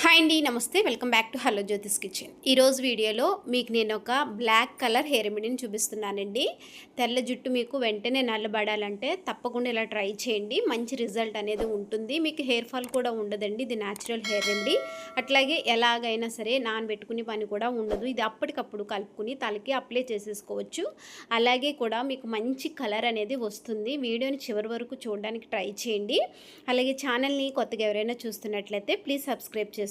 Hi అండి namaste. Welcome back to hello Jyothi's kitchen. ఈరోజు వీడియోలో మీకు నేను ఒక బ్లాక్ కలర్ హెయిర్ మిడిని చూపిస్తున్నానండి. తెల్ల జుట్టు మీకు వెంటనే నల్లబడాలంటే తప్పకుండా ఇలా ట్రై చేయండి. మంచి రిజల్ట్ అనేది ఉంటుంది. మీకు హెయిర్ ఫాల్ కూడా ఉండదండి. ఇది న్యాచురల్ హెయిర్ అండి అట్లాగే ఎలాగైనా సరే నానబెట్టుకునే పని కూడా ఉండదు. ఇది అప్పటికప్పుడు కలుపుకుని తలకి అప్లై చేసేసుకోవచ్చు. అలాగే కూడా మీకు మంచి కలర్ అనేది వస్తుంది. వీడియోని చివరి వరకు చూడడానికి ట్రై చేయండి. అలాగే ఛానల్ని కొత్తగా ఎవరైనా చూస్తున్నట్లయితే ప్లీజ్ సబ్స్క్రైబ్ చేసుకోండి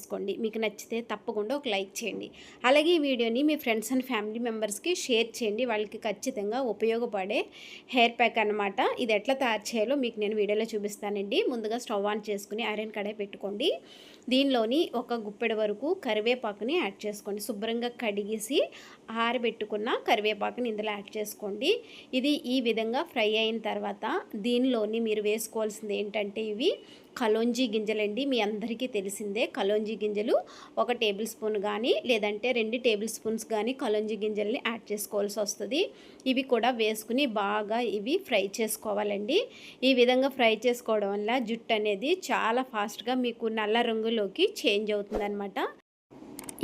మీకు నచ్చితే తప్పకుండా ఒక లైక్ చేయండి. అలాగే ఈ వీడియోని మీ ఫ్రెండ్స్ అండ్ ఫ్యామిలీ మెంబర్స్కి షేర్ చేయండి. వాళ్ళకి ఖచ్చితంగా ఉపయోగపడే హెయిర్ ప్యాక్ అనమాట ఇది ఎట్లా తయారు చేయాలో మీకు నేను వీడియోలో చూపిస్తానండి. ముందుగా స్టవ్ ఆన్ చేసుకుని ఐరన్ కడాయి పెట్టుకోండి. దీనిలోని ఒక గుప్పెడు వరకు కరివేపాకుని యాడ్ చేసుకోండి. శుభ్రంగా కడిగేసి ఆరబెట్టుకున్న కరివేపాకుని ఇందులో యాడ్ చేసుకోండి. ఇది ఈ విధంగా ఫ్రై అయిన తర్వాత దీనిలోని మీరు వేసుకోవాల్సింది ఏంటంటే ఇవి కలోంజీ గింజలండి. మీ అందరికీ తెలిసిందే కలోంజీ గింజలు ఒక టేబుల్ స్పూన్ కానీ లేదంటే రెండు టేబుల్ స్పూన్స్ కానీ కలోంజీ గింజల్ని యాడ్ చేసుకోవాల్సి వస్తుంది. ఇవి కూడా వేసుకుని బాగా ఇవి ఫ్రై చేసుకోవాలండి. ఈ విధంగా ఫ్రై చేసుకోవడం వల్ల జుట్టు అనేది చాలా ఫాస్ట్గా మీకు నల్ల రంగులోకి చేంజ్ అవుతుందన్నమాట.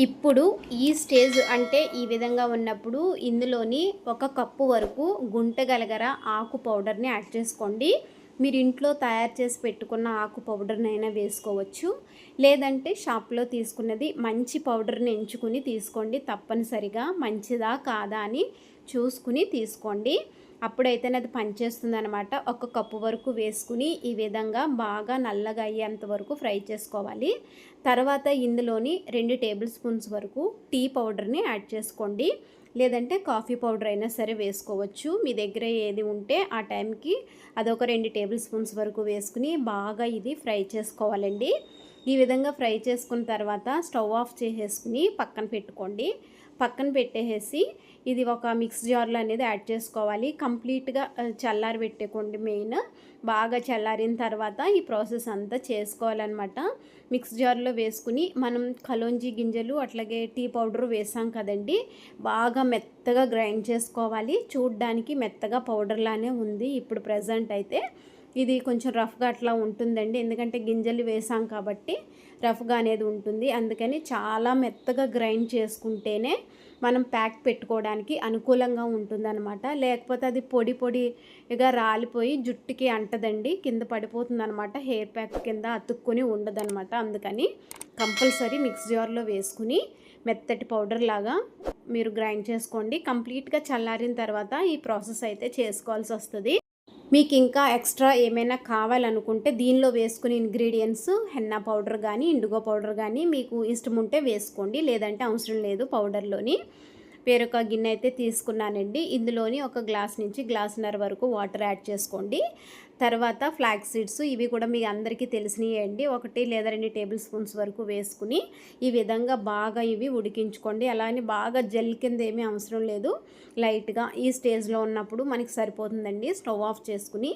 ఇప్పుడు ఈ స్టేజ్ అంటే ఈ విధంగా ఉన్నప్పుడు ఇందులోని ఒక కప్పు వరకు గుంటగలగర ఆకు పౌడర్ని యాడ్ చేసుకోండి. మీరు ఇంట్లో తయారు చేసి పెట్టుకున్న ఆకు పౌడర్నైనా వేసుకోవచ్చు. లేదంటే షాప్లో తీసుకున్నది మంచి పౌడర్ని ఎంచుకుని తీసుకోండి. తప్పనిసరిగా మంచిదా కాదా అని చూసుకుని తీసుకోండి. అప్పుడైతేనే అది పనిచేస్తుందనమాట ఒక కప్పు వరకు వేసుకుని ఈ విధంగా బాగా నల్లగా అయ్యేంత వరకు ఫ్రై చేసుకోవాలి. తర్వాత ఇందులోని రెండు టేబుల్ స్పూన్స్ వరకు టీ పౌడర్ని యాడ్ చేసుకోండి. లేదంటే కాఫీ పౌడర్ అయినా సరే వేసుకోవచ్చు. మీ దగ్గర ఏది ఉంటే ఆ టైంకి అదొక రెండు టేబుల్ స్పూన్స్ వరకు వేసుకుని బాగా ఇది ఫ్రై చేసుకోవాలండి. ఈ విధంగా ఫ్రై చేసుకున్న తర్వాత స్టవ్ ఆఫ్ చేసేసుకుని పక్కన పెట్టుకోండి. పక్కన పెట్టేసి ఇది ఒక మిక్స్ జార్లో అనేది యాడ్ చేసుకోవాలి. కంప్లీట్గా చల్లారి పెట్టేకోండి మెయిన్ బాగా చల్లారిన తర్వాత ఈ ప్రాసెస్ అంతా చేసుకోవాలన్నమాట. మిక్స్ జార్లో వేసుకుని మనం కలోంజీ గింజలు అట్లాగే టీ పౌడర్ వేసాం కదండి. బాగా మెత్తగా గ్రైండ్ చేసుకోవాలి. చూడ్డానికి మెత్తగా పౌడర్లానే ఉంది ఇప్పుడు ప్రజెంట్ అయితే. ఇది కొంచెం రఫ్గా అట్లా ఉంటుందండి. ఎందుకంటే గింజలు వేసాం కాబట్టి రఫ్గా అనేది ఉంటుంది. అందుకని చాలా మెత్తగా గ్రైండ్ చేసుకుంటేనే మనం ప్యాక్ పెట్టుకోవడానికి అనుకూలంగా ఉంటుందన్నమాట. లేకపోతే అది పొడి పొడిగా రాలిపోయి జుట్టుకి అంటదండి. కింద పడిపోతుంది అనమాట హెయిర్ ప్యాక్ కింద అతుక్కుని ఉండదన్నమాట. అందుకని కంపల్సరీ మిక్స్ జార్లో వేసుకుని మెత్తటి పౌడర్ లాగా మీరు గ్రైండ్ చేసుకోండి. కంప్లీట్గా చల్లారిన తర్వాత ఈ ప్రాసెస్ అయితే చేసుకోవాల్సి వస్తుంది. మీకు ఇంకా ఎక్స్ట్రా ఏమైనా కావాలనుకుంటే దీనిలో వేసుకునే ఇంగ్రీడియంట్స్ హెన్నా పౌడర్ కానీ ఇండిగో పౌడర్ కానీ మీకు ఇష్టం ఉంటే వేసుకోండి. లేదంటే అవసరం లేదు పౌడర్లోని. వేరొక గిన్నె అయితే తీసుకున్నానండి. ఇందులోని ఒక గ్లాస్ నుంచి గ్లాసున్నర వరకు వాటర్ యాడ్ చేసుకోండి. తర్వాత ఫ్లాక్ సీడ్స్ ఇవి కూడా మీ అందరికీ తెలిసినాయండి. ఒకటి లేదా రెండు టేబుల్ స్పూన్స్ వరకు వేసుకుని ఈ విధంగా బాగా ఇవి ఉడికించుకోండి. అలానే బాగా జెల్ కింద ఏమీ అవసరం లేదు. లైట్గా ఈ స్టేజ్లో ఉన్నప్పుడు మనకి సరిపోతుందండి. స్టవ్ ఆఫ్ చేసుకుని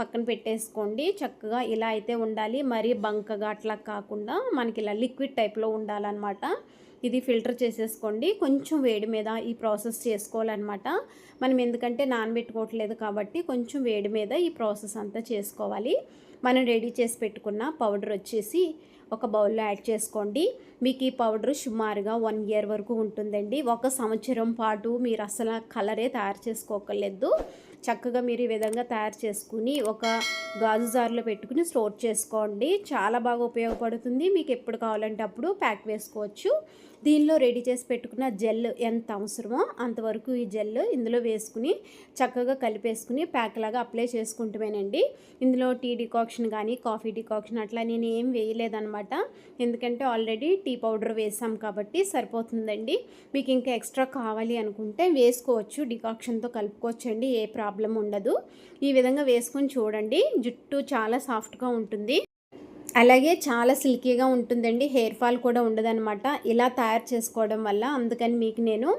పక్కన పెట్టేసుకోండి. చక్కగా ఇలా అయితే ఉండాలి. మరీ బంకగా అట్లా కాకుండా మనకి ఇలా లిక్విడ్ టైప్లో ఉండాలన్నమాట. ఇది ఫిల్టర్ చేసేసుకోండి. కొంచెం వేడి మీద ఈ ప్రాసెస్ చేసుకోవాలన్నమాట. మనం ఎందుకంటే నానబెట్టుకోవట్లేదు కాబట్టి కొంచెం వేడి మీద ఈ ప్రాసెస్ అంతా చేసుకోవాలి. మనం రెడీ చేసి పెట్టుకున్న పౌడర్ వచ్చేసి ఒక బౌల్లో యాడ్ చేసుకోండి. మీకు ఈ పౌడర్ సుమారుగా వన్ ఇయర్ వరకు ఉంటుందండి. ఒక సంవత్సరం పాటు మీరు అసలు కలరే తయారు చేసుకోకలేదు చక్కగా మీరు ఈ విధంగా తయారు చేసుకుని ఒక గాజు జార్లో పెట్టుకుని స్టోర్ చేసుకోండి. చాలా బాగా ఉపయోగపడుతుంది. మీకు ఎప్పుడు కావాలంటే అప్పుడు ప్యాక్ వేసుకోవచ్చు. దీనిలో రెడీ చేసి పెట్టుకున్న జెల్ ఎంత అవసరమో అంతవరకు ఈ జెల్ ఇందులో వేసుకుని చక్కగా కలిపేసుకుని ప్యాక్ లాగా అప్లై చేసుకుంటామేనండి ఇందులో టీ డికాక్షన్ కానీ కాఫీ డికాక్షన్ అట్లా నేను ఏం వేయలేదనమాట ఎందుకంటే ఆల్రెడీ టీ పౌడర్ వేసాం కాబట్టి సరిపోతుందండి. మీకు ఇంకా ఎక్స్ట్రా కావాలి అనుకుంటే వేసుకోవచ్చు డికాక్షన్తో కలుపుకోవచ్చండి ఏ ప్రాబ్లం ఉండదు. ఈ విధంగా వేసుకొని చూడండి జుట్టు చాలా సాఫ్ట్గా ఉంటుంది. అలాగే చాలా సిల్కీగా ఉంటుందండి. హెయిర్ ఫాల్ కూడా ఉండదన్నమాట. ఇలా తయారు చేసుకోవడం వల్ల అందుకని మీకు నేను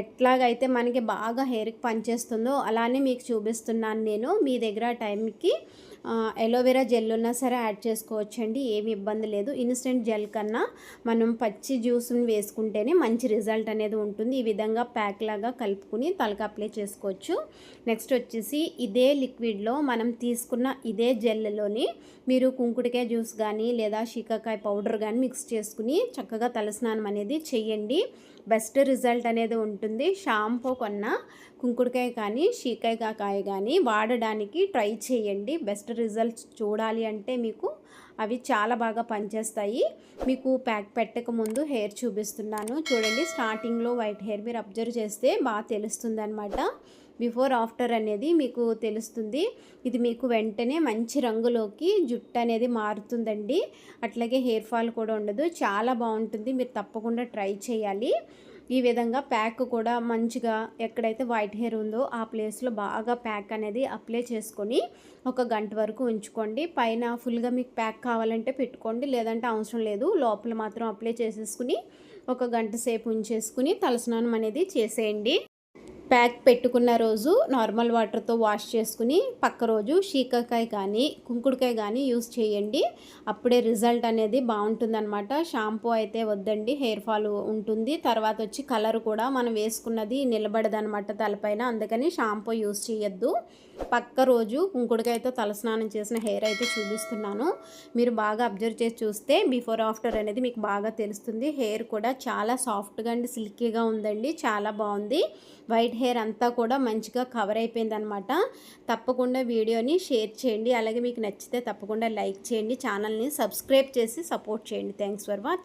ఎట్లాగైతే మనకి బాగా హెయిర్కి పనిచేస్తుందో అలానే మీకు చూపిస్తున్నాను నేను మీ దగ్గర టైంకి. ఎలోవెరా జెల్ ఉన్నా సరే యాడ్ చేసుకోవచ్చండి ఏమి ఇబ్బంది లేదు. ఇన్స్టెంట్ జెల్ కన్నా మనం పచ్చి జ్యూస్ని వేసుకుంటేనే మంచి రిజల్ట్ అనేది ఉంటుంది. ఈ విధంగా ప్యాక్ లాగా కలుపుకుని తలకు అప్లై చేసుకోవచ్చు. నెక్స్ట్ వచ్చేసి ఇదే లిక్విడ్లో మనం తీసుకున్న ఇదే జెల్లోని మీరు కుంకుడికాయ జ్యూస్ కానీ లేదా షీకాకాయ పౌడర్ కానీ మిక్స్ చేసుకుని చక్కగా తలస్నానం అనేది చేయండి. బెస్ట్ రిజల్ట్ అనేది ఉంటుంది. షాంపూ కొన్న కుంకుడుకాయ కానీ షీకాయ కాయ కానీ వాడడానికి ట్రై చేయండి. బెస్ట్ రిజల్ట్స్ చూడాలి అంటే మీకు అవి చాలా బాగా పనిచేస్తాయి. మీకు ప్యాక్ పెట్టక ముందు హెయిర్ చూపిస్తున్నాను. చూడండి స్టార్టింగ్లో వైట్ హెయిర్ మీరు అబ్జర్వ్ చేస్తే బాగా తెలుస్తుంది అనమాట బిఫోర్ ఆఫ్టర్ అనేది మీకు తెలుస్తుంది. ఇది మీకు వెంటనే మంచి రంగులోకి జుట్టు అనేది మారుతుందండి. అట్లాగే హెయిర్ ఫాల్ కూడా ఉండదు. చాలా బాగుంటుంది. మీరు తప్పకుండా ట్రై చేయాలి. ఈ విధంగా ప్యాక్ కూడా మంచిగా ఎక్కడైతే వైట్ హెయిర్ ఉందో ఆ ప్లేస్లో బాగా ప్యాక్ అనేది అప్లై చేసుకొని ఒక గంట వరకు ఉంచుకోండి. పైన ఫుల్గా మీకు ప్యాక్ కావాలంటే పెట్టుకోండి. లేదంటే అవసరం లేదు. లోపల మాత్రం అప్లై చేసేసుకుని ఒక గంట సేపు ఉంచేసుకుని తలస్నానం అనేది చేసేయండి. ప్యాక్ పెట్టుకున్న రోజు నార్మల్ వాటర్తో వాష్ చేసుకుని పక్క రోజు షీకాకాయ కానీ కుంకుడుకాయ కానీ యూస్ చేయండి. అప్పుడే రిజల్ట్ అనేది బాగుంటుందన్నమాట. షాంపూ అయితే వద్దండి హెయిర్ ఫాల్ ఉంటుంది. తర్వాత వచ్చి కలర్ కూడా మనం వేసుకున్నది నిలబడదనమాట తలపైన. అందుకని షాంపూ యూస్ చేయొద్దు. పక్క రోజు కుంకుడుకాయతో తలస్నానం చేసిన హెయిర్ అయితే చూపిస్తున్నాను. మీరు బాగా అబ్జర్వ్ చేసి చూస్తే బిఫోర్ ఆఫ్టర్ అనేది మీకు బాగా తెలుస్తుంది. హెయిర్ కూడా చాలా సాఫ్ట్గా అండ్ సిల్కీగా ఉందండి. చాలా బాగుంది. వైట్ హెయిర్ అంతా కూడా మంచిగా కవర్ అయిపోయిందనమాట తప్పకుండా వీడియోని షేర్ చేయండి. అలాగే మీకు నచ్చితే తప్పకుండా లైక్ చేయండి. ఛానల్ని సబ్స్క్రైబ్ చేసి సపోర్ట్ చేయండి. Thanks for watch